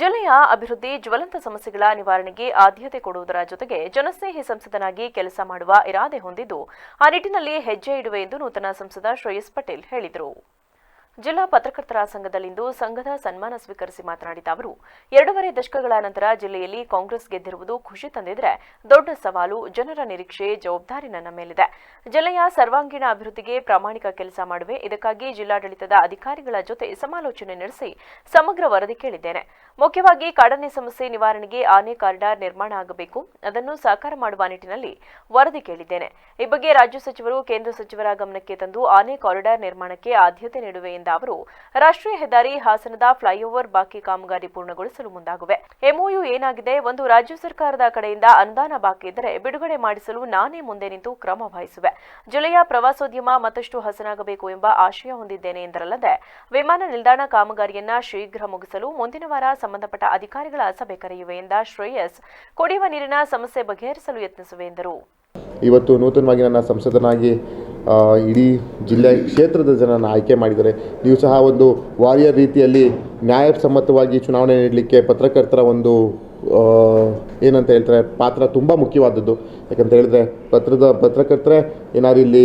ಜಿಲ್ಲೆಯ ಅಭಿವೃದ್ಧಿ ಜ್ವಲಂತ ಸಮಸ್ಯೆಗಳ ನಿವಾರಣೆಗೆ ಆದ್ಯತೆ ಕೊಡುವುದರ ಜೊತೆಗೆ ಜನಸ್ನೇಹಿ ಸಂಸದನಾಗಿ ಕೆಲಸ ಮಾಡುವ ಇರಾದೆ ಹೊಂದಿದ್ದು, ಆ ನಿಟ್ಟಿನಲ್ಲಿ ಹೆಜ್ಜೆ ಇಡುವೆ ಎಂದು ನೂತನ ಸಂಸದ ಶ್ರೇಯಸ್ ಪಟೇಲ್ ಹೇಳಿದರು. ಜಿಲ್ಲಾ ಪತ್ರಕರ್ತರ ಸಂಘದಲ್ಲಿಂದು ಸಂಘದ ಸನ್ಮಾನ ಸ್ವೀಕರಿಸಿ ಮಾತನಾಡಿದ ಅವರು, ಎರಡೂವರೆ ದಶಕಗಳ ನಂತರ ಜಿಲ್ಲೆಯಲ್ಲಿ ಕಾಂಗ್ರೆಸ್ ಗೆದ್ದಿರುವುದು ಖುಷಿ ತಂದಿದ್ರೆ ದೊಡ್ಡ ಸವಾಲು, ಜನರ ನಿರೀಕ್ಷೆ, ಜವಾಬ್ದಾರಿ ನನ್ನ ಮೇಲಿದೆ. ಜಿಲ್ಲೆಯ ಸರ್ವಾಂಗೀಣ ಅಭಿವೃದ್ಧಿಗೆ ಪ್ರಾಮಾಣಿಕ ಕೆಲಸ ಮಾಡುವೆ, ಇದಕ್ಕಾಗಿ ಜಿಲ್ಲಾಡಳಿತದ ಅಧಿಕಾರಿಗಳ ಜೊತೆ ಸಮಾಲೋಚನೆ ನಡೆಸಿ ಸಮಗ್ರ ವರದಿ ಕೇಳಿದ್ದೇನೆ. ಮುಖ್ಯವಾಗಿ ಕಾಡಾನೆ ಸಮಸ್ಯೆ ನಿವಾರಣೆಗೆ ಆನೆ ಕಾರಿಡಾರ್ ನಿರ್ಮಾಣ ಆಗಬೇಕು. ಅದನ್ನು ಸಾಕಾರ ಮಾಡುವ ನಿಟ್ಟಿನಲ್ಲಿ ವರದಿ ಕೇಳಿದ್ದೇನೆ. ಈ ಬಗ್ಗೆ ರಾಜ್ಯ ಸಚಿವರು, ಕೇಂದ್ರ ಸಚಿವರ ಗಮನಕ್ಕೆ ತಂದು ಆನೆ ಕಾರಿಡಾರ್ ನಿರ್ಮಾಣಕ್ಕೆ ಆದ್ಯತೆ ನೀಡುವೆ ಎಂದ ಅವರು, ರಾಷ್ಟ್ರೀಯ ಹೆದ್ದಾರಿ ಹಾಸನದ ಫ್ಲೈಓವರ್ ಬಾಕಿ ಕಾಮಗಾರಿ ಪೂರ್ಣಗೊಳಿಸಲು ಮುಂದಾಗುವೆ. ಎಂಒಯು ಏನಾಗಿದೆ? ಒಂದು ರಾಜ್ಯ ಸರ್ಕಾರದ ಕಡೆಯಿಂದ ಅನುದಾನ ಬಾಕಿ ಇದ್ದರೆ ಬಿಡುಗಡೆ ಮಾಡಿಸಲು ನಾನೇ ಮುಂದೆ ನಿಂತು ಕ್ರಮ ವಹಿಸುವೆ. ಜಿಲ್ಲೆಯ ಪ್ರವಾಸೋದ್ಯಮ ಮತ್ತಷ್ಟು ಹಸನಾಗಬೇಕು ಎಂಬ ಆಶಯ ಹೊಂದಿದ್ದೇನೆ ಎಂದರಲ್ಲದೆ, ವಿಮಾನ ನಿಲ್ದಾಣ ಕಾಮಗಾರಿಯನ್ನ ಶೀಘ್ರ ಮುಗಿಸಲು ಮುಂದಿನ ವಾರ ಸಂಬಂಧಪಟ್ಟ ಅಧಿಕಾರಿಗಳ ಸಭೆ ಕರೆಯುವೆ ಎಂದ ಶ್ರೇಯಸ್, ಕುಡಿಯುವ ನೀರಿನ ಸಮಸ್ಯೆ ಬಗೆಹರಿಸಲು ಯತ್ನಿಸುವೆ ಎಂದರು. ಇವತ್ತು ನೂತನವಾಗಿ ನನ್ನ ಸಂಸದನಾಗಿ ಇಡೀ ಜಿಲ್ಲೆ ಕ್ಷೇತ್ರದ ಜನರನ್ನು ಆಯ್ಕೆ ಮಾಡಿದರೆ ನೀವು ಸಹ ಒಂದು ವಾರಿಯರ್ ರೀತಿಯಲ್ಲಿ ನ್ಯಾಯಸಮ್ಮತವಾಗಿ ಚುನಾವಣೆ ನೀಡಲಿಕ್ಕೆ ಪತ್ರಕರ್ತರ ಒಂದು ಏನಂತ ಹೇಳ್ತಾರೆ, ಪಾತ್ರ ತುಂಬ ಮುಖ್ಯವಾದದ್ದು. ಯಾಕಂತ ಹೇಳಿದ್ರೆ ಪತ್ರದ ಪತ್ರಕರ್ತರೆ, ಏನಾದ್ರು ಇಲ್ಲಿ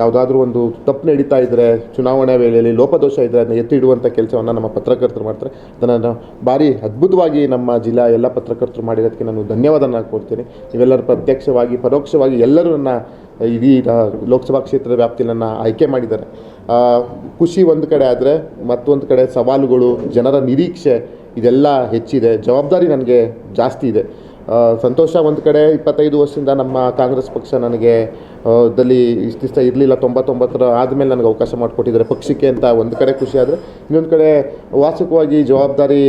ಯಾವುದಾದ್ರೂ ಒಂದು ತಪ್ಪು ನಡೀತಾ ಇದ್ದರೆ ಚುನಾವಣೆ ವೇಳೆಯಲ್ಲಿ ಲೋಪದೋಷ ಇದ್ದರೆ ಅದನ್ನ ಎತ್ತಿ ಇಡುವಂಥ ಕೆಲಸವನ್ನು ನಮ್ಮ ಪತ್ರಕರ್ತರು ಮಾಡ್ತಾರೆ. ಅದನ್ನು ಭಾರಿ ಅದ್ಭುತವಾಗಿ ನಮ್ಮ ಜಿಲ್ಲಾ ಎಲ್ಲ ಪತ್ರಕರ್ತರು ಮಾಡಿರೋದಕ್ಕೆ ನಾನು ಧನ್ಯವಾದನ ಕೊಡ್ತೀನಿ ನೀವೆಲ್ಲರೂ ಪ್ರತ್ಯಕ್ಷವಾಗಿ, ಪರೋಕ್ಷವಾಗಿ ಎಲ್ಲರೂ ನನ್ನ ಇಡೀ ಲೋಕಸಭಾ ಕ್ಷೇತ್ರದ ವ್ಯಾಪ್ತಿಯಲ್ಲಿ ಆಯ್ಕೆ ಮಾಡಿದ್ದಾರೆ. ಖುಷಿ ಒಂದು ಕಡೆ ಆದರೆ ಮತ್ತೊಂದು ಕಡೆ ಸವಾಲುಗಳು, ಜನರ ನಿರೀಕ್ಷೆ, ಇದೆಲ್ಲ ಹೆಚ್ಚಿದೆ. ಜವಾಬ್ದಾರಿ ನನಗೆ ಜಾಸ್ತಿ ಇದೆ. ಸಂತೋಷ ಒಂದು ಕಡೆ, ಇಪ್ಪತ್ತೈದು ವರ್ಷದಿಂದ ನಮ್ಮ ಕಾಂಗ್ರೆಸ್ ಪಕ್ಷ ನನಗೆ ದಲ್ಲಿ ಇಷ್ಟು ದಿವಸ ಇರಲಿಲ್ಲ, ತೊಂಬತ್ತೊಂಬತ್ತರ ಆದಮೇಲೆ ನನಗೆ ಅವಕಾಶ ಮಾಡಿಕೊಟ್ಟಿದ್ದಾರೆ. ಪಕ್ಷಕ್ಕೆ ಅಂತ ಒಂದು ಕಡೆ ಖುಷಿ ಆದರೆ, ಇನ್ನೊಂದು ಕಡೆ ವಾರ್ಷಿಕವಾಗಿ ಜವಾಬ್ದಾರಿ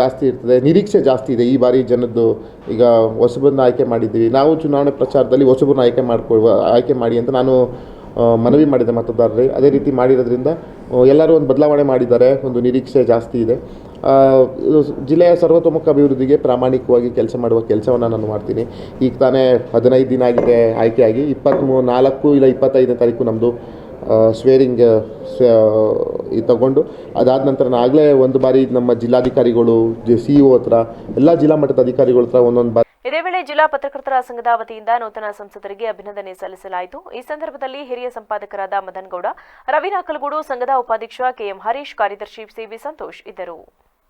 ಜಾಸ್ತಿ ಇರ್ತದೆ, ನಿರೀಕ್ಷೆ ಜಾಸ್ತಿ ಇದೆ. ಈ ಬಾರಿ ಜನದ್ದು ಈಗ ಹೊಸಬರನ್ನ ಆಯ್ಕೆ ಮಾಡಿದ್ದೀವಿ. ನಾವು ಚುನಾವಣೆ ಪ್ರಚಾರದಲ್ಲಿ ಹೊಸಬರನ್ನ ಆಯ್ಕೆ ಮಾಡಿಕೊ, ಆಯ್ಕೆ ಮಾಡಿ ಅಂತ ನಾನು ಮನವಿ ಮಾಡಿದೆ ಮತದಾರರಿಗೆ. ಅದೇ ರೀತಿ ಮಾಡಿರೋದ್ರಿಂದ ಎಲ್ಲರೂ ಒಂದು ಬದಲಾವಣೆ ಮಾಡಿದ್ದಾರೆ. ಒಂದು ನಿರೀಕ್ಷೆ ಜಾಸ್ತಿ ಇದೆ. ಜಿಲ್ಲೆಯ ಸರ್ವತೋಮುಖ ಅಭಿವೃದ್ಧಿಗೆ ಪ್ರಾಮಾಣಿಕವಾಗಿ ಕೆಲಸ ಮಾಡುವ ಕೆಲಸವನ್ನು ನಾನು ಮಾಡ್ತೀನಿ. ಈಗ ತಾನೇ ಹದಿನೈದು ದಿನ ಆಗಿದೆ ಆಯ್ಕೆಯಾಗಿ. ಇಪ್ಪತ್ತ್ಮೂ ನಾಲ್ಕು ಇಲ್ಲ ಇಪ್ಪತ್ತೈದನೇ ತಾರೀಕು ನಮ್ಮದು ಸ್ವೇರಿಂಗ್ ತಗೊಂಡು, ಅದಾದ ನಂತರ ಆಗಲೇ ಒಂದು ಬಾರಿ ನಮ್ಮ ಜಿಲ್ಲಾಧಿಕಾರಿಗಳು ಸಿ ಇ ಹತ್ರ, ಎಲ್ಲ ಜಿಲ್ಲಾ ಮಟ್ಟದ ಅಧಿಕಾರಿಗಳ ಹತ್ರ ಒಂದೊಂದು ಬಾರಿ ಇದೇ ವೇಳೆ ಜಿಲ್ಲಾ ಪತ್ರಕರ್ತರ ಸಂಘದ ವತಿಯಿಂದ ನೂತನ ಸಂಸದರಿಗೆ ಅಭಿನಂದನೆ ಸಲ್ಲಿಸಲಾಯಿತು. ಈ ಸಂದರ್ಭದಲ್ಲಿ ಹಿರಿಯ ಸಂಪಾದಕರಾದ ಮದನ್ಗೌಡ ರವಿ ನಾಕಲಗೂಡು ಸಂಘದ ಉಪಾಧ್ಯಕ್ಷ ಕೆಎಂ ಹರೀಶ್, ಕಾರ್ಯದರ್ಶಿ ಸಿವಿ ಸಂತೋಷ್ ಇದ್ದರು.